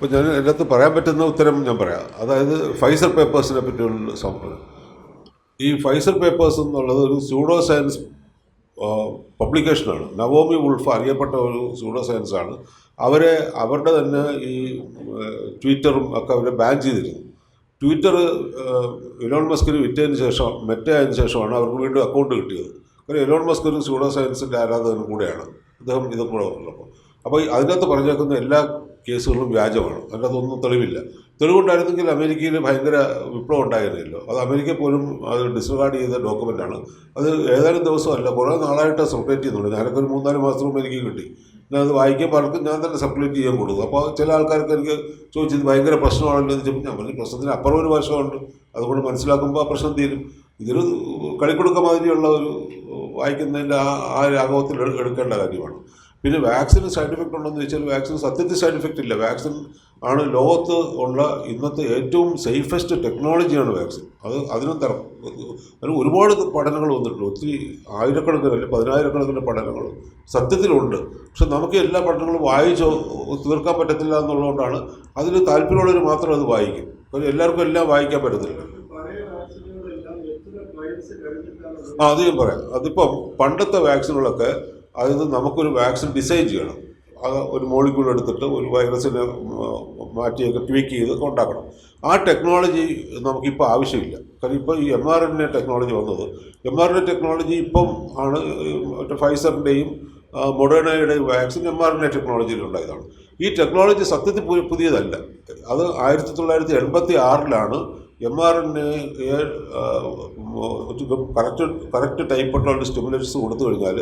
അപ്പോൾ ഞാൻ അതിനകത്ത് പറയാൻ പറ്റുന്ന ഉത്തരം ഞാൻ പറയാം. അതായത് ഫൈസർ പേപ്പേഴ്സിനെ പറ്റിയുള്ള സംഭവം ഈ ഫൈസർ പേപ്പേഴ്സ് എന്നുള്ളത് ഒരു സ്യൂഡോ സയൻസ് പബ്ലിക്കേഷനാണ് നവോമി വുൾഫ് അറിയപ്പെട്ട ഒരു സ്യൂഡോ സയൻസാണ് അവരെ അവരുടെ തന്നെ ഈ ട്വിറ്ററും ഒക്കെ അവരെ ബാൻ ചെയ്തിരുന്നു. ട്വിറ്റർ ഇലോൺ മസ്കിന് വിറ്റതിന് ശേഷം മെറ്റയായതിനു ശേഷമാണ് അവർക്ക് വീണ്ടും അക്കൗണ്ട് കിട്ടിയത്. കാരണം ഇലോൺ മസ്ക് ഒരു സ്യൂഡോ സയൻസിന്റെ ആരാധകനും കൂടെയാണ്. അദ്ദേഹം ഇതൊക്കെ ഉള്ളപ്പോൾ അപ്പോൾ അതിനകത്ത് പറഞ്ഞേക്കുന്ന എല്ലാ കേസുകളും വ്യാജമാണ്. അതിനകത്തൊന്നും തെളിവില്ല. തെളിവുണ്ടായിരുന്നെങ്കിൽ അമേരിക്കയിൽ ഭയങ്കര വിപ്ലവം ഉണ്ടായിരുന്നല്ലോ അത് അമേരിക്ക പോലും അത് ഡിസ്കാർഡ് ചെയ്ത ഡോക്യുമെന്റാണ് അത് ഏതാനും ദിവസമല്ല കുറേ നാളായിട്ട് സർക്കുലേറ്റ് ചെയ്യുന്നുണ്ട്. ഞാനൊക്കെ ഒരു മൂന്നാൽ മാസം മുമ്പ് എനിക്ക് കിട്ടി. ഞാൻ അത് വായിക്കാൻ പലർക്കും ഞാൻ തന്നെ സർക്കുലേറ്റ് ചെയ്യാൻ കൊടുക്കും. അപ്പോൾ ചില ആൾക്കാർക്ക് എനിക്ക് ചോദിച്ചത് ഭയങ്കര പ്രശ്നമാണല്ലോ? എന്ന് ചോദിച്ചാൽ ഞാൻ പറഞ്ഞു പ്രശ്നത്തിന് അപ്പുറം ഒരു വശമുണ്ട്. അതുകൊണ്ട് മനസ്സിലാക്കുമ്പോൾ ആ പ്രശ്നം തീരും. ഇതൊരു കളിക്കൊടുക്ക മാതിരിയുള്ള ഒരു വായിക്കുന്നതിന്റെ ആ ആ രാഘവത്തിൽ എടുക്കേണ്ട കാര്യമാണ്. പിന്നെ വാക്സിന് സൈഡ് എഫക്റ്റ് ഉണ്ടോ എന്ന് ചോദിച്ചാൽ വാക്സിൻ സത്യത്തിൽ സൈഡ് എഫക്റ്റ് ഇല്ല. വാക്സിൻ ആണ് ലോകത്ത് ഉള്ള ഇന്നത്തെ ഏറ്റവും സേഫസ്റ്റ് ടെക്നോളജിയാണ് വാക്സിൻ അത് അതിനും തര. അതിന് ഒരുപാട് പഠനങ്ങൾ വന്നിട്ടുണ്ട്. ഒത്തിരി ആയിരക്കണക്കിന് അല്ലെങ്കിൽ പതിനായിരക്കണക്കിന് പഠനങ്ങൾ സത്യത്തിലുണ്ട്. പക്ഷെ നമുക്ക് എല്ലാ പഠനങ്ങളും വായിച്ചോ തീർക്കാൻ പറ്റത്തില്ല എന്നുള്ളതുകൊണ്ടാണ് അതിന് താല്പര്യമുള്ളവർ മാത്രം അത് വായിക്കും. കാര്യം എല്ലാവർക്കും എല്ലാം വായിക്കാൻ പറ്റത്തില്ല. ആ അത് ഞാൻ പറയാം. അതിപ്പം പണ്ടത്തെ വാക്സിനുകളൊക്കെ അതായത് നമുക്കൊരു വാക്സിൻ ഡിസൈൻ ചെയ്യണം. അത് ഒരു മോളിക്യൂൾ എടുത്തിട്ട് ഒരു വൈറസിനെ മാറ്റിയൊക്കെ ട്വീക്ക് ചെയ്ത് ഉണ്ടാക്കണം ആ ടെക്നോളജി നമുക്കിപ്പോൾ ആവശ്യമില്ല. കാരണം ഇപ്പോൾ ഈ M R N A technology വന്നത് M R N A technology ഇപ്പം ആണ് മറ്റേ ഫൈസറിന്റെയും മൊഡേണയുടെയും vaccine M R N A ടെക്നോളജിയിൽ ഉണ്ടായതാണ്. ഈ ടെക്നോളജി സത്യത്തിൽ പുതിയതല്ല. അത് ആയിരത്തി തൊള്ളായിരത്തി എൺപത്തി ആറിലാണ് M R N correct correct ടൈപ്പുള്ള stimulants കൊടുത്തു കഴിഞ്ഞാൽ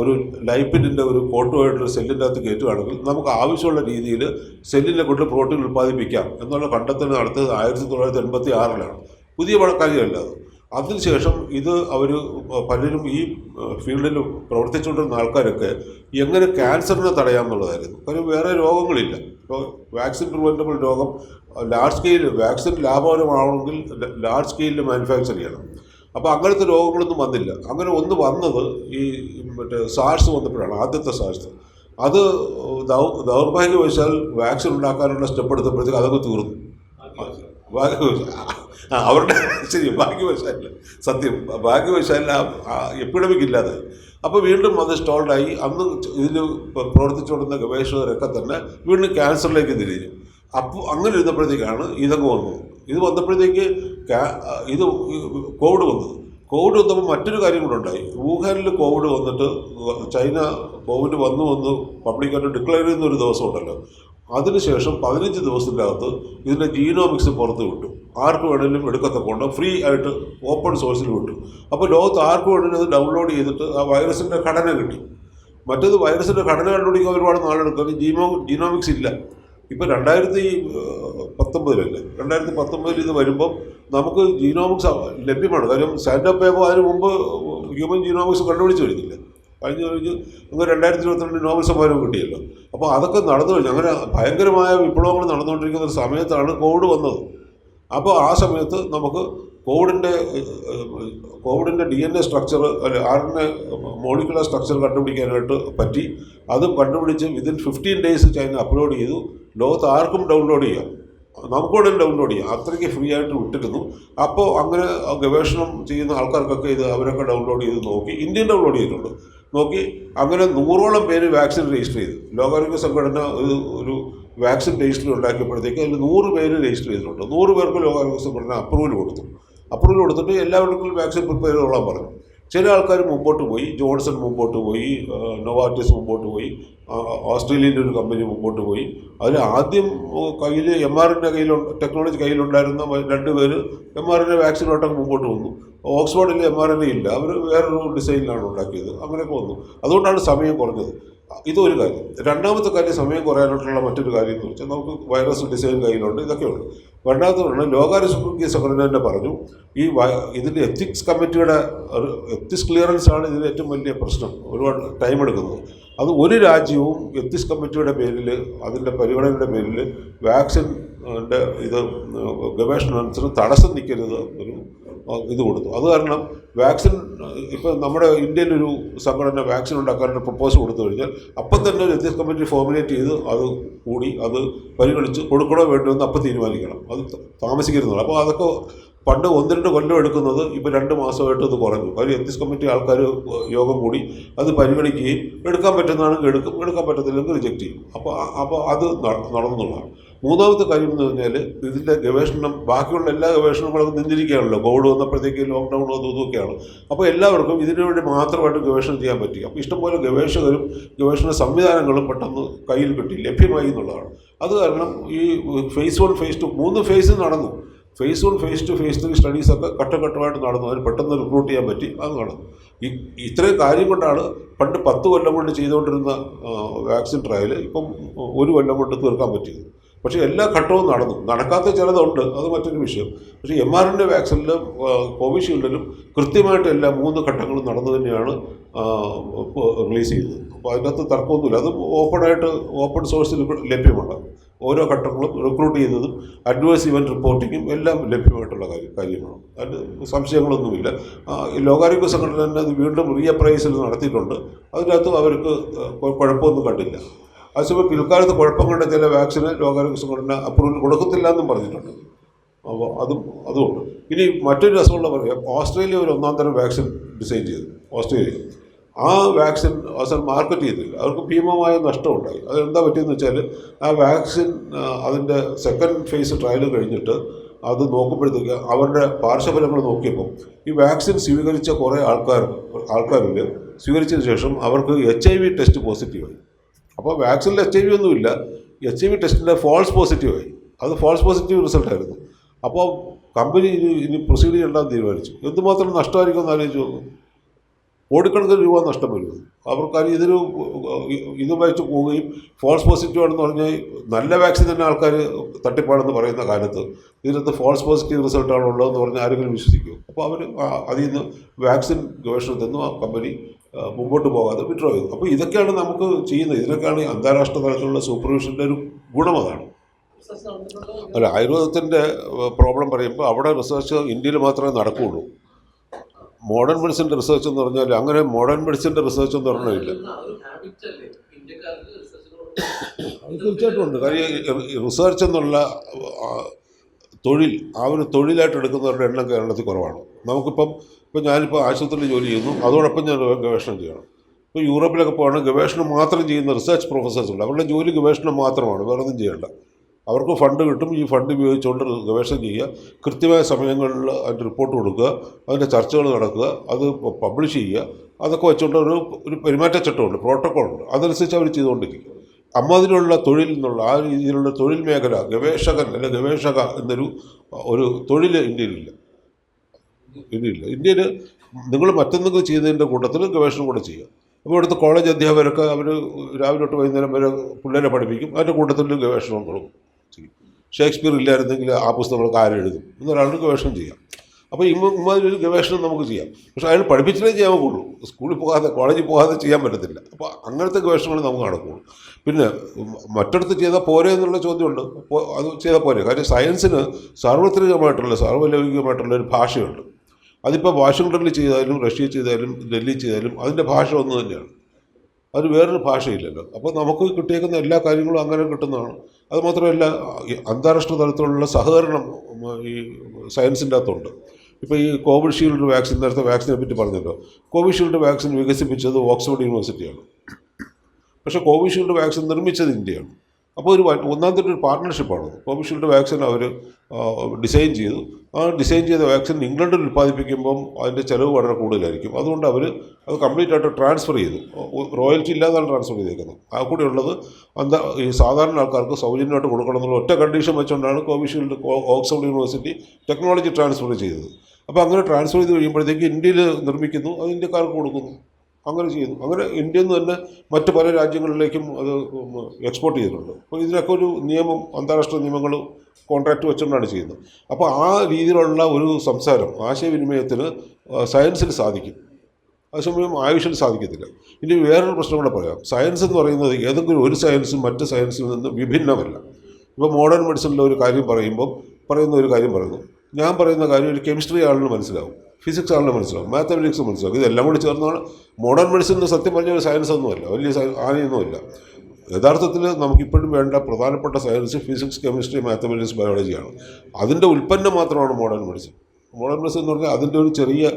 ഒരു ലൈപ്പിന്റെ ഒരു കോട്ടുമായിട്ടൊരു സെല്ലിന്റെ അകത്ത് കയറ്റുകയാണെങ്കിൽ നമുക്ക് ആവശ്യമുള്ള രീതിയിൽ സെല്ലിനെ കൊണ്ട് പ്രോട്ടീൻ ഉൽപ്പാദിപ്പിക്കാം എന്നുള്ള കണ്ടെത്തൽ നടത്തിയത് ആയിരത്തി തൊള്ളായിരത്തി എൺപത്തി ആറിലാണ് പുതിയ കാര്യമല്ല അത്. അതിനുശേഷം ഇത് അവർ പലരും ഈ ഫീൽഡിൽ പ്രവർത്തിച്ചുകൊണ്ടിരുന്ന ആൾക്കാരൊക്കെ എങ്ങനെ ക്യാൻസറിനെ തടയാമെന്നുള്ളതായിരുന്നു. കാര്യം വേറെ രോഗങ്ങളില്ല. ഇപ്പോൾ വാക്സിൻ പ്രിവെന്റബിൾ രോഗം ലാർജ് സ്കെയിൽ വാക്സിൻ ലാഭകരമാവണമെങ്കിൽ ലാർജ് സ്കെയിലിൽ മാനുഫാക്ചർ ചെയ്യണം. അപ്പോൾ അങ്ങനത്തെ രോഗങ്ങളൊന്നും വന്നില്ല. അങ്ങനെ ഒന്ന് വന്നത് ഈ മറ്റേ സാർസ് വന്നപ്പോഴാണ് ആദ്യത്തെ സാർസ് അത് ദൗർഭാഗ്യവശാൽ വാക്സിൻ ഉണ്ടാക്കാനുള്ള സ്റ്റെപ്പ് എടുത്തപ്പോഴത്തേക്ക് അതൊക്കെ തീർന്നു. അവരുടെ ശരി ഭാഗ്യവശാലില്ല സത്യം ഭാഗ്യവശാലില്ല എപ്പിഡമിക് ഇല്ലാതെ. അപ്പോൾ വീണ്ടും അത് സ്റ്റോൾഡായി അന്ന് ഇതിൽ പ്രവർത്തിച്ചുകൊണ്ടിരുന്ന ഗവേഷകരൊക്കെ തന്നെ വീണ്ടും ക്യാൻസറിലേക്ക് തിരിഞ്ഞു. അപ്പോൾ അങ്ങനെ ഇരുന്നപ്പോഴത്തേക്കാണ് ഇതങ്ങ് വന്നത്. ഇത് വന്നപ്പോഴത്തേക്ക് ഇത് കോവിഡ് വന്നത്. കോവിഡ് വന്നപ്പോൾ മറ്റൊരു കാര്യം കൂടെ ഉണ്ടായി. വുഹാനിൽ കോവിഡ് വന്നിട്ട് ചൈന കോവിഡ് വന്നു വന്ന് പബ്ലിക്കായിട്ട് ഡിക്ലെയർ ചെയ്യുന്ന ഒരു ദിവസം ഉണ്ടല്ലോ. അതിനുശേഷം പതിനഞ്ച് ദിവസത്തിന്റെ അകത്ത് ഇതിന്റെ ജീനോമിക്സ് പുറത്ത് വിട്ടു. ആർക്ക് വേണമെങ്കിലും എടുക്കത്തക്കൊണ്ട് ഫ്രീ ആയിട്ട് ഓപ്പൺ സോഴ്സിൽ വിട്ടു. അപ്പോൾ ലോകത്ത് ആർക്ക് വേണമെങ്കിലും അത് ഡൗൺലോഡ് ചെയ്തിട്ട് ആ വൈറസിന്റെ ഘടന കിട്ടി. മറ്റേത് വൈറസിന്റെ ഘടന കണ്ടുപിടിക്കാൻ ഒരുപാട് നാളെടുക്കാൻ ജീമോ ജീനോമിക്സ് ഇല്ല. ഇപ്പോൾ രണ്ടായിരത്തി പത്തൊമ്പതിലല്ലേ? രണ്ടായിരത്തി പത്തൊമ്പതിൽ ഇത് വരുമ്പം നമുക്ക് ജീനോമിക്സ് ലഭ്യമാണ്. കാര്യം സ്റ്റാൻഡപ്പ് പേപ്പർ അതിന് മുമ്പ് ഹ്യൂമൻ ജീനോമിക്സ് കണ്ടുപിടിച്ച് വരുന്നില്ല കഴിഞ്ഞ് കഴിഞ്ഞ് നമുക്ക് രണ്ടായിരത്തി ഇരുപത്തിരണ്ട് നോബൽ സമ്മാനം കിട്ടിയല്ലോ. അപ്പോൾ അതൊക്കെ നടന്നു കഴിഞ്ഞു. അങ്ങനെ ഭയങ്കരമായ വിപ്ലവങ്ങൾ നടന്നുകൊണ്ടിരിക്കുന്ന ഒരു സമയത്താണ് കോവിഡ് വന്നത്. അപ്പോൾ ആ സമയത്ത് നമുക്ക് കോവിഡിന്റെ കോവിഡിന്റെ ഡി എൻ എ സ്ട്രക്ചർ അല്ലെ R N A molecular structure കണ്ടുപിടിക്കാനായിട്ട് പറ്റി. അത് കണ്ടുപിടിച്ച് within fifteen days China upload ചെയ്തു. ലോകത്ത് ആർക്കും ഡൗൺലോഡ് ചെയ്യാം. നമുക്കൂടെ ഡൗൺലോഡ് ചെയ്യാം. അത്രയ്ക്ക് ഫ്രീ ആയിട്ട് വിട്ടിരുന്നു. അപ്പോൾ അങ്ങനെ ഗവേഷണം ചെയ്യുന്ന ആൾക്കാർക്കൊക്കെ ഇത് അവരൊക്കെ ഡൗൺലോഡ് ചെയ്ത് നോക്കി ഇന്ത്യൻ ഡൗൺലോഡ് ചെയ്തിട്ടുണ്ട്. നോക്കി അങ്ങനെ നൂറോളം പേര് വാക്സിൻ രജിസ്റ്റർ ചെയ്തു. ലോകാരോഗ്യ സംഘടന ഒരു ഒരു വാക്സിൻ രജിസ്റ്റർ ഉണ്ടാക്കിയപ്പോഴത്തേക്ക് അതിൽ നൂറ് പേര് രജിസ്റ്റർ ചെയ്തിട്ടുണ്ട്. നൂറ് പേർക്ക് ലോകാരോഗ്യ സംഘടന അപ്രൂവൽ കൊടുത്തു. അപ്രൂവൽ കൊടുത്തിട്ട് എല്ലാവർക്കും വാക്സിൻ പ്രിപ്പയർ ചെയ്തോളാൻ പറഞ്ഞു ചില ആൾക്കാർ മുമ്പോട്ട് പോയി ജോൺസൺ മുമ്പോട്ട് പോയി നൊവാർട്ടിസ് മുമ്പോട്ട് പോയി ഓസ്ട്രേലിയന്റെ ഒരു കമ്പനി മുമ്പോട്ട് പോയി. അതിൽ ആദ്യം കയ്യിൽ എം ആറിന്റെ കയ്യിൽ ടെക്നോളജി കയ്യിലുണ്ടായിരുന്ന രണ്ട് പേര് എം ആറിന്റെ വാക്സിനോട്ടൊക്കെ മുമ്പോട്ട് വന്നു. ഓക്സ്ഫോർഡിൽ എം ആർ എൻ ഇല്ല അവർ വേറൊരു ഡിസൈനിലാണ് ഉണ്ടാക്കിയത്. അങ്ങനെയൊക്കെ വന്നു. അതുകൊണ്ടാണ് സമയം കുറഞ്ഞത്. ഇതൊരു കാര്യം. രണ്ടാമത്തെ കാര്യം സമയം കുറയാനായിട്ടുള്ള മറ്റൊരു കാര്യം എന്ന് വെച്ചാൽ നമുക്ക് വൈറസ് ഡിസൈൻ കയ്യിലുണ്ട് ഇതൊക്കെയുണ്ട് രണ്ടാമത്തെ പറഞ്ഞാൽ ലോകാരോഗ്യ സംഘടന തന്നെ പറഞ്ഞു ഈ ഇതിന്റെ എത്തിക്സ് കമ്മിറ്റിയുടെ എത്തിക്സ് ക്ലിയറൻസ് ആണ് ഇതിന്റെ ഏറ്റവും വലിയ പ്രശ്നം. ഒരുപാട് ടൈം എടുക്കുന്നത്. അത് ഒരു രാജ്യവും എത്തിക്സ് കമ്മിറ്റിയുടെ പേരിൽ അതിന്റെ പരിഗണനയുടെ പേരിൽ വാക്സിൻ ന്റെ ഇത് ഗവേഷണത്തിന് തടസ്സം നിൽക്കരുത് ഒരു ഇത് കൊടുത്തു. അത് കാരണം വാക്സിൻ ഇപ്പം നമ്മുടെ ഇന്ത്യയിലൊരു സംഘടന വാക്സിൻ ഉണ്ടാക്കാനൊരു പ്രപ്പോസ് കൊടുത്തു കഴിഞ്ഞാൽ അപ്പം തന്നെ ഒരു എത്തിക്സ് കമ്മിറ്റി ഫോർമുലേറ്റ് ചെയ്ത് അത് കൂടി അത് പരിഗണിച്ച് കൊടുക്കണോ വേണ്ടോ എന്ന് അപ്പം തീരുമാനിക്കണം. അത് താമസിക്കരുതാണ് അപ്പോൾ അതൊക്കെ പണ്ട് ഒന്ന് രണ്ട് കൊല്ലം എടുക്കുന്നത് ഇപ്പോൾ രണ്ട് മാസമായിട്ട് അത് കുറഞ്ഞു. കാര്യം എത്തിക്സ് കമ്മിറ്റി ആൾക്കാർ യോഗം കൂടി അത് പരിഗണിക്കുകയും എടുക്കാൻ പറ്റുന്നതാണെങ്കിൽ എടുക്കും എടുക്കാൻ പറ്റത്തില്ലെങ്കിൽ റിജക്റ്റ് ചെയ്യും. അപ്പോൾ അപ്പോൾ അത് നടന്നുള്ളതാണ്. മൂന്നാമത്തെ കാര്യം എന്ന് പറഞ്ഞാൽ ഇതിന്റെ ഗവേഷണം ബാക്കിയുള്ള എല്ലാ ഗവേഷണങ്ങളും നിന്നിരിക്കുകയാണല്ലോ. കോവിഡ് വന്നപ്പോഴത്തേക്ക് ലോക്ക്ഡൗൺ വന്നു ഇതൊക്കെയാണ് അപ്പോൾ എല്ലാവർക്കും ഇതിനു വേണ്ടി മാത്രമായിട്ട് ഗവേഷണം ചെയ്യാൻ പറ്റി. അപ്പോൾ ഇഷ്ടംപോലെ ഗവേഷകരും ഗവേഷണ സംവിധാനങ്ങളും പെട്ടെന്ന് കയ്യിൽ കിട്ടി ലഭ്യമായി എന്നുള്ളതാണ്. അത് കാരണം ഈ ഫേസ് വൺ ഫേസ് ടു മൂന്ന് ഫേസ് നടന്നു. Phase one phase two phase three സ്റ്റഡീസൊക്കെ ഘട്ടഘട്ടമായിട്ട് നടന്നു. അതിന് പെട്ടെന്ന് റിക്രൂട്ട് ചെയ്യാൻ പറ്റി. അത് നടന്നു. ഈ ഇത്രയും കാര്യം കൊണ്ടാണ് പണ്ട് പത്ത് കൊല്ലം കൊണ്ട് ചെയ്തുകൊണ്ടിരുന്ന വാക്സിൻ ട്രയൽ ഇപ്പം ഒരു കൊല്ലം കൊണ്ട് തീർക്കാൻ പറ്റിയത്. പക്ഷേ എല്ലാ ഘട്ടവും നടന്നു. നടക്കാത്ത ചിലതുണ്ട്. അത് മറ്റൊരു വിഷയം. പക്ഷേ എം ആർ എന്റെ വാക്സിനിലും കോവിഷീൽഡിലും കൃത്യമായിട്ട് എല്ലാ മൂന്ന് ഘട്ടങ്ങളും നടന്നു തന്നെയാണ് റിലീസ് ചെയ്തത്. അപ്പോൾ അതിനകത്ത് തർക്കമൊന്നുമില്ല. അത് ഓപ്പണായിട്ട് ഓപ്പൺ സോഴ്സിൽ ലഭ്യമാണ്. ഓരോ ഘട്ടങ്ങളും റിക്രൂട്ട് ചെയ്തതും അഡ്വേഴ്സ് ഇവന്റ് റിപ്പോർട്ടിങ്ങും എല്ലാം ലഭ്യമായിട്ടുള്ള കാര്യം കാര്യമാണ് അതിന് സംശയങ്ങളൊന്നുമില്ല. ലോകാരോഗ്യ സംഘടന തന്നെ അത് വീണ്ടും റീ അപ്രൈസൽ നടത്തിയിട്ടുണ്ട്. അതിനകത്തും അവർക്ക് കുഴ- കുഴപ്പമൊന്നും കണ്ടില്ല. അതേസമയം പിൽക്കാലത്ത് കുഴപ്പം കണ്ട ചില വാക്സിന് ലോകാരോഗ്യ സംഘടന അപ്രൂവൽ കൊടുക്കത്തില്ല എന്നും പറഞ്ഞിട്ടുണ്ട്. അപ്പോൾ അതും അതുമുണ്ട്. ഇനി മറ്റൊരു രസമുള്ള പറയാം. ഓസ്ട്രേലിയ ഒരു ഒന്നാം തരം വാക്സിൻ ഡിസൈൻ ചെയ്തു. ഓസ്ട്രേലിയ. ആ വാക്സിൻ അവസാനം മാർക്കറ്റ് ചെയ്തില്ല. അവർക്ക് ഭീമമായ നഷ്ടമുണ്ടായി. അതെന്താ പറ്റിയെന്ന് വെച്ചാൽ ആ വാക്സിൻ അതിന്റെ സെക്കൻഡ് ഫേസ് ട്രയൽ കഴിഞ്ഞിട്ട് അത് നോക്കുമ്പോഴത്തേക്ക് അവരുടെ പാർശ്വഫലങ്ങൾ നോക്കിയപ്പോൾ ഈ വാക്സിൻ സ്വീകരിച്ച കുറേ ആൾക്കാർ ആൾക്കാരിൽ സ്വീകരിച്ചതിന് ശേഷം അവർക്ക് എച്ച് ഐ വി ടെസ്റ്റ് പോസിറ്റീവായി. അപ്പോൾ വാക്സിനിൽ എച്ച് ഐ വി ഒന്നുമില്ല. എച്ച് ഐ വി ടെസ്റ്റിന്റെ ഫോൾസ് പോസിറ്റീവായി അത് ഫോൾസ് പോസിറ്റീവ് റിസൾട്ടായിരുന്നു അപ്പോൾ കമ്പനി ഇനി ഇനി പ്രൊസീഡ് ചെയ്യേണ്ടെന്ന് തീരുമാനിച്ചു. എന്തുമാത്രം നഷ്ടമായിരിക്കും എന്ന് ആലോചിച്ച് നോക്കും. കോടിക്കണക്കിന് രൂപ നഷ്ടം വരും. അവർക്കാരും ഇതിന് വായിച്ച് പോവുകയും ഫോൾസ് പോസിറ്റീവ് ആണെന്ന് പറഞ്ഞാൽ നല്ല വാക്സിൻ തന്നെ ആൾക്കാർ തട്ടിപ്പാടെന്ന് പറയുന്ന കാലത്ത് ഇതിനകത്ത് ഫോൾസ് പോസിറ്റീവ് റിസൾട്ടാണ് ഉള്ളതെന്ന് പറഞ്ഞാൽ ആരെങ്കിലും വിശ്വസിക്കും. അപ്പോൾ അവർ അതിൽ നിന്ന് വാക്സിൻ ഗവേഷണത്തിൽ നിന്നും ആ കമ്പനി മുമ്പോട്ട് പോകാതെ വിഡ്രോ ചെയ്തു. അപ്പോൾ ഇതൊക്കെയാണ് നമുക്ക് ചെയ്യുന്നത്. ഇതിനൊക്കെയാണ് അന്താരാഷ്ട്ര തലത്തിലുള്ള സൂപ്പർവിഷന്റെ ഒരു ഗുണം അതാണ്. അല്ല ആയുർവേദത്തിന്റെ പ്രോബ്ലം പറയുമ്പോൾ അവിടെ റിസർച്ച് ഇന്ത്യയിൽ മാത്രമേ നടക്കുകയുള്ളൂ മോഡേൺ മെഡിസിന്റെ റിസർച്ച് എന്ന് പറഞ്ഞാൽ അങ്ങനെ മോഡേൺ മെഡിസിന്റെ റിസർച്ച് എന്ന് പറഞ്ഞില്ല തീർച്ചയായിട്ടും ഉണ്ട്. കാര്യം റിസർച്ച് എന്നുള്ള തൊഴിൽ ആ ഒരു തൊഴിലായിട്ട് എടുക്കുന്നവരുടെ എണ്ണം കേരളത്തിൽ കുറവാണ്. നമുക്കിപ്പം ഇപ്പം ഞാനിപ്പോൾ ആശുപത്രിയിൽ ജോലി ചെയ്യുന്നു അതോടൊപ്പം ഞാൻ ഗവേഷണം ചെയ്യണം. ഇപ്പോൾ യൂറോപ്പിലൊക്കെ പോകണം ഗവേഷണം മാത്രം ചെയ്യുന്ന റിസർച്ച് പ്രൊഫസേഴ്സ് ഉണ്ട്. അവരുടെ ജോലി ഗവേഷണം മാത്രമാണ് വേറെ ഒന്നും ചെയ്യേണ്ട. അവർക്ക് ഫണ്ട് കിട്ടും ഈ ഫണ്ട് ഉപയോഗിച്ചുകൊണ്ട് ഗവേഷണം ചെയ്യുക. കൃത്യമായ സമയങ്ങളിൽ അതിന്റെ റിപ്പോർട്ട് കൊടുക്കുക അതിന്റെ ചർച്ചകൾ നടക്കുക അത് പബ്ലിഷ് ചെയ്യുക. അതൊക്കെ വെച്ചുകൊണ്ട് ഒരു ഒരു പെരുമാറ്റച്ചട്ടമുണ്ട് പ്രോട്ടോക്കോളുണ്ട്. അതനുസരിച്ച് അവർ ചെയ്തുകൊണ്ടിരിക്കും. അമ്മാതിരിയുള്ള തൊഴിൽ എന്നുള്ള ആ രീതിയിലുള്ള തൊഴിൽ മേഖല ഗവേഷകൻ അല്ലെങ്കിൽ ഗവേഷക എന്നൊരു ഒരു തൊഴിൽ ഇന്ത്യയിലില്ല. ഇന്ത്യയിലില്ല. ഇന്ത്യയിൽ നിങ്ങൾ മറ്റെന്തെങ്കിലും ചെയ്യുന്നതിന്റെ കൂട്ടത്തിൽ ഗവേഷണം കൂടെ ചെയ്യുക. അപ്പോൾ ഇവിടുത്തെ കോളേജ് അധ്യാപകരൊക്കെ അവർ രാവിലെ തൊട്ട് വൈകുന്നേരം വരെ പിള്ളേരെ പഠിപ്പിക്കും. അതിന്റെ കൂട്ടത്തിൽ ഗവേഷണങ്ങളും ചെയ്യും. ഷേക്സ്പിയർ ഇല്ലായിരുന്നെങ്കിൽ ആ പുസ്തകങ്ങളൊക്കെ ആരെഴുതും? എന്നൊരാളുടെ ഗവേഷണം ചെയ്യാം. അപ്പോൾ ഇമ്മ ഇമ്മാതിരി ഒരു ഗവേഷണം നമുക്ക് ചെയ്യാം. പക്ഷേ അയാൾ പഠിപ്പിച്ചിട്ടേ ചെയ്യാൻ ഒക്കുള്ളൂ സ്കൂളിൽ പോകാതെ കോളേജിൽ പോകാതെ ചെയ്യാൻ പറ്റത്തില്ല. അപ്പോൾ അങ്ങനത്തെ ഗവേഷണങ്ങൾ നമുക്ക് നടക്കുകയുള്ളൂ പിന്നെ മറ്റിടത്ത് ചെയ്താൽ പോരെ എന്നുള്ള ചോദ്യമുണ്ട്. അത് ചെയ്താൽ പോരെ. കാര്യം സയൻസിന് സാർവത്രികമായിട്ടുള്ള സാർവലൗകികമായിട്ടുള്ള ഒരു ഭാഷയുണ്ട്. അതിപ്പോൾ വാഷിങ്ടണിൽ ചെയ്താലും റഷ്യയിൽ ചെയ്താലും ഡൽഹി ചെയ്താലും അതിന്റെ ഭാഷ ഒന്ന് തന്നെയാണ്. അത് വേറൊരു ഭാഷയില്ലല്ലോ. അപ്പോൾ നമുക്ക് കിട്ടിയേക്കുന്ന എല്ലാ കാര്യങ്ങളും അങ്ങനെ കിട്ടുന്നതാണ്. അതുമാത്രമല്ല അന്താരാഷ്ട്ര തലത്തിലുള്ള സഹകരണം ഈ സയൻസിന്റെ അകത്തുണ്ട്. ഇപ്പോൾ ഈ കോവിഷീൽഡ് വാക്സിൻ നേരത്തെ വാക്സിനെ പറ്റി പറഞ്ഞല്ലോ. കോവിഷീൽഡ് വാക്സിൻ വികസിപ്പിച്ചത് ഓക്സ്ഫോർഡ് യൂണിവേഴ്സിറ്റിയാണ്. പക്ഷേ കോവിഷീൽഡ് വാക്സിൻ നിർമ്മിച്ചത് ഇന്ത്യയാണ്. അപ്പോൾ ഒരു ഒന്നാമത്തെ ഒരു പാർട്ട്ണർഷിപ്പാണ് കോവിഷീൽഡ് വാക്സിൻ അവർ ഡിസൈൻ ചെയ്തു. ആ ഡിസൈൻ ചെയ്ത വാക്സിൻ ഇംഗ്ലണ്ടിൽ ഉൽപ്പാദിപ്പിക്കുമ്പം അതിന്റെ ചിലവ് വളരെ കൂടുതലായിരിക്കും. അതുകൊണ്ട് അവർ അത് കംപ്ലീറ്റ് ആയിട്ട് ട്രാൻസ്ഫർ ചെയ്തു. റോയൽറ്റി ഇല്ലാതാണ് ട്രാൻസ്ഫർ ചെയ്തേക്കുന്നത്. ആ കൂടെ ഉള്ളത് എന്താ ഈ സാധാരണ ആൾക്കാർക്ക് സൗജന്യമായിട്ട് കൊടുക്കണം എന്നുള്ള ഒറ്റ കണ്ടീഷൻ വെച്ചുകൊണ്ടാണ് Covishield Oxford University technology transfer ചെയ്തത്. അപ്പോൾ അങ്ങനെ ട്രാൻസ്ഫർ ചെയ്ത് കഴിയുമ്പോഴത്തേക്ക് ഇന്ത്യയിൽ നിർമ്മിക്കുന്നു അത് ഇന്ത്യക്കാർക്ക് കൊടുക്കുന്നു. അങ്ങനെ ചെയ്യുന്നു. അങ്ങനെ ഇന്ത്യയിൽ നിന്ന് തന്നെ മറ്റ് പല രാജ്യങ്ങളിലേക്കും അത് എക്സ്പോർട്ട് ചെയ്തിട്ടുണ്ട്. അപ്പോൾ ഇതിനൊക്കെ ഒരു നിയമം അന്താരാഷ്ട്ര നിയമങ്ങൾ കോൺട്രാക്റ്റ് വെച്ചുകൊണ്ടാണ് ചെയ്യുന്നത്. അപ്പോൾ ആ രീതിയിലുള്ള ഒരു സംസാരം ആശയവിനിമയത്തിന് സയൻസിൽ സാധിക്കും. അതേസമയം ആയുഷിൽ സാധിക്കത്തില്ല. ഇനി വേറൊരു പ്രശ്നം കൂടെ പറയാം. സയൻസ് എന്ന് പറയുന്നത് ഏതെങ്കിലും ഒരു സയൻസും മറ്റ് സയൻസിൽ നിന്ന് വിഭിന്നമല്ല. ഇപ്പോൾ മോഡേൺ മെഡിസിനിലെ ഒരു കാര്യം പറയുമ്പോൾ പറയുന്ന ഒരു കാര്യം പറയുന്നു. ഞാൻ പറയുന്ന കാര്യം ഒരു കെമിസ്ട്രി ആളിന് മനസ്സിലാവും. ഫിസിക്സ് ആളിന് മനസ്സിലാവും. മാത്തമെറ്റിക്സ് മനസ്സിലാവും. ഇതെല്ലാം കൂടി ചേർന്നാണ് മോഡേൺ മെഡിസിൻ എന്ന് സത്യം പറഞ്ഞ ഒരു സയൻസ് ഒന്നുമല്ല. വലിയ ആനയൊന്നുമില്ല. യഥാർത്ഥത്തിൽ നമുക്കിപ്പോഴും വേണ്ട പ്രധാനപ്പെട്ട സയൻസ് ഫിസിക്സ് കെമിസ്ട്രി മാത്തമെറ്റിക്സ് ബയോളജിയാണ് അതിന്റെ ഉൽപ്പന്നം മാത്രമാണ് മോഡേൺ മെഡിസിൻ മോഡേൺ മെഡിസിൻ എന്ന് പറഞ്ഞാൽ അതിന്റെ ഒരു ചെറിയ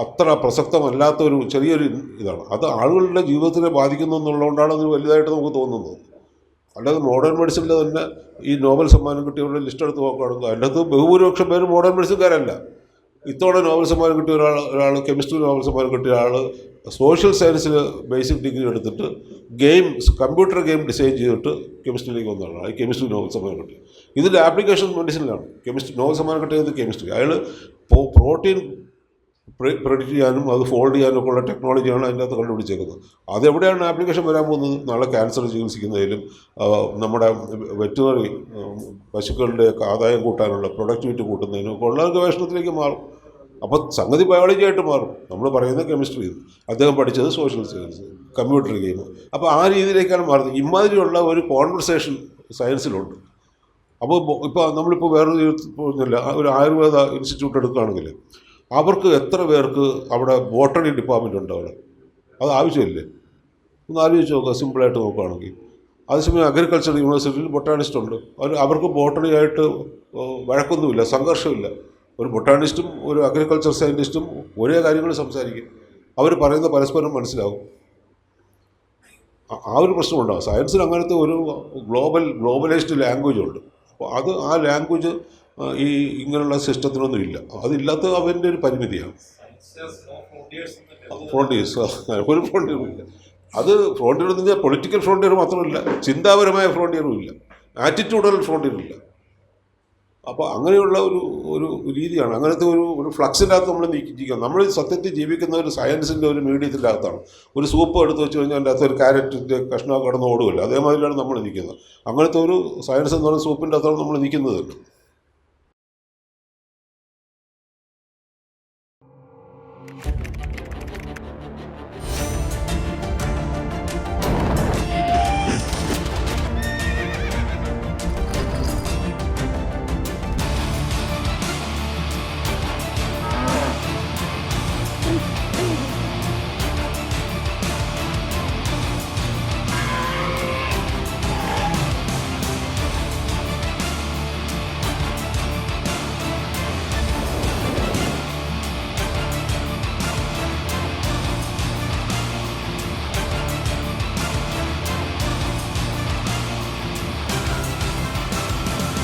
അത്ര പ്രസക്തമല്ലാത്ത ഒരു ചെറിയൊരു ഇതാണ്. അത് ആളുകളുടെ ജീവിതത്തിനെ ബാധിക്കുന്നു എന്നുള്ളതുകൊണ്ടാണ് അത് വലുതായിട്ട് നമുക്ക് തോന്നുന്നത്. അല്ലാതെ മോഡേൺ മെഡിസിനിൽ തന്നെ ഈ നോബൽ സമ്മാനം കിട്ടിയവരുടെ ലിസ്റ്റ് എടുത്ത് നോക്കുകയാണെങ്കിൽ അതിനകത്ത് ബഹുഭൂരിപക്ഷം പേര് മോഡേൺ മെഡിസിൻകാരല്ല ഇത്തവണ നോബൽ സമ്മാനം കിട്ടിയ ഒരാൾ ഒരാൾ കെമിസ്ട്രി നോബൽ സമ്മാനം കിട്ടിയ ഒരാൾ സോഷ്യൽ സയൻസിൽ ബേസിക് ഡിഗ്രി എടുത്തിട്ട് ഗെയിം കമ്പ്യൂട്ടർ ഗെയിം ഡിസൈൻ ചെയ്തിട്ട് കെമിസ്ട്രിയിലേക്ക് വന്ന ആളാണ് കെമിസ്ട്രി നോബൽ സമ്മാനം കിട്ടി. ഇതിന്റെ ആപ്ലിക്കേഷൻ മെഡിസിനിലാണ് കെമിസ്ട്രി നോബൽ സമ്മാനം കിട്ടിയത് കെമിസ്ട്രി അയാൾ പ്രോട്ടീൻ പ്രെഡിക്റ്റ് ചെയ്യാനും അത് ഫോൾഡ് ചെയ്യാനും ഒക്കെ ഉള്ള ടെക്നോളജിയാണ് അതിന്റെ അകത്ത് കണ്ടുപിടിച്ചേക്കുന്നത്. അതെവിടെയാണ് ആപ്ലിക്കേഷൻ വരാൻ പോകുന്നത്? നാളെ ക്യാൻസർ ചികിത്സിക്കുന്നതിലും നമ്മുടെ വെറ്റിനറി പശുക്കളുടെയൊക്കെ ആദായം കൂട്ടാനുള്ള പ്രൊഡക്ടിവിറ്റി കൂട്ടുന്നതിനും ഒക്കെ ഉള്ള ഗവേഷണത്തിലേക്ക് മാറും. അപ്പോൾ സംഗതി ബയോളജി ആയിട്ട് മാറും. നമ്മൾ പറയുന്ന കെമിസ്ട്രി അദ്ദേഹം പഠിച്ചത് സോഷ്യൽ സയൻസ് കമ്പ്യൂട്ടർ ഗെയിം അപ്പോൾ ആ രീതിയിലേക്കാണ് മാറുന്നത്. ഇമാതിരിയുള്ള ഒരു കോൺവെർസേഷൻ സയൻസിലുണ്ട് അപ്പോൾ ഇപ്പോൾ നമ്മളിപ്പോൾ വേറൊരു പോകുന്നില്ല ഒരു ആയുർവേദ ഇൻസ്റ്റിറ്റ്യൂട്ട് എടുക്കുകയാണെങ്കിൽ അവർക്ക് എത്ര പേർക്ക് അവിടെ ബോട്ടണി ഡിപ്പാർട്ട്മെന്റ് ഉണ്ട് അവിടെ? അത് ആവശ്യമില്ലേ? ഒന്ന് ആലോചിച്ച് നോക്കുക സിമ്പിളായിട്ട് നോക്കുകയാണെങ്കിൽ അതേസമയം അഗ്രികൾച്ചർ യൂണിവേഴ്സിറ്റിയിൽ ബൊട്ടാണിസ്റ്റ് ഉണ്ട്. അവർ അവർക്ക് ബോട്ടണിയായിട്ട് വഴക്കൊന്നുമില്ല സംഘർഷമില്ല. ഒരു ബൊട്ടാണിസ്റ്റും ഒരു അഗ്രികൾച്ചർ സയന്റിസ്റ്റും ഒരേ കാര്യങ്ങൾ സംസാരിക്കും. അവർ പറയുന്ന പരസ്പരം മനസ്സിലാവും. ആ- ഒരു പ്രശ്നമുണ്ടാകും സയൻസിന് അങ്ങനത്തെ ഒരു ഗ്ലോബൽ ഗ്ലോബലൈസ്ഡ് ലാംഗ്വേജ് ഉണ്ട്. അപ്പോൾ അത് ആ ലാംഗ്വേജ് ഈ ഇങ്ങനെയുള്ള സിസ്റ്റത്തിനൊന്നും ഇല്ല. അതില്ലാത്ത അവന്റെ ഒരു പരിമിതിയാണ്. ഫ്രോണ്ടിയേഴ്സ് ഒരു ഫ്രോണ്ടിയറും ഇല്ല. അത് ഫ്രോണ്ടിയർ എന്ന് വെച്ചാൽ പൊളിറ്റിക്കൽ ഫ്രോണ്ടിയർ മാത്രമല്ല ചിന്താപരമായ ഫ്രോണ്ടിയറും ഇല്ല. ആറ്റിറ്റ്യൂഡൽ ഫ്രോണ്ടിയറും ഇല്ല. അപ്പോൾ അങ്ങനെയുള്ള ഒരു ഒരു രീതിയാണ്. അങ്ങനത്തെ ഒരു ഒരു ഫ്ലക്സിന്റെ അകത്ത് നമ്മൾ ജീവിക്കുക. നമ്മൾ സത്യത്തിൽ ജീവിക്കുന്ന ഒരു സയൻസിന്റെ ഒരു മീഡിയത്തിന്റെ അകത്താണ്. ഒരു സൂപ്പ് എടുത്ത് വെച്ച് കഴിഞ്ഞാൽ അതിന്റെ അകത്ത് ഒരു ക്യാരറ്റിന്റെ കഷ്ണമൊക്കെ കടന്ന് ഓടുമല്ലോ അതേമാതിരിയാണ് നമ്മൾ നിൽക്കുന്നത് അങ്ങനത്തെ ഒരു സയൻസ് എന്ന് പറയുന്ന സൂപ്പിന്റെ അകത്താണ് നമ്മൾ നിൽക്കുന്നത്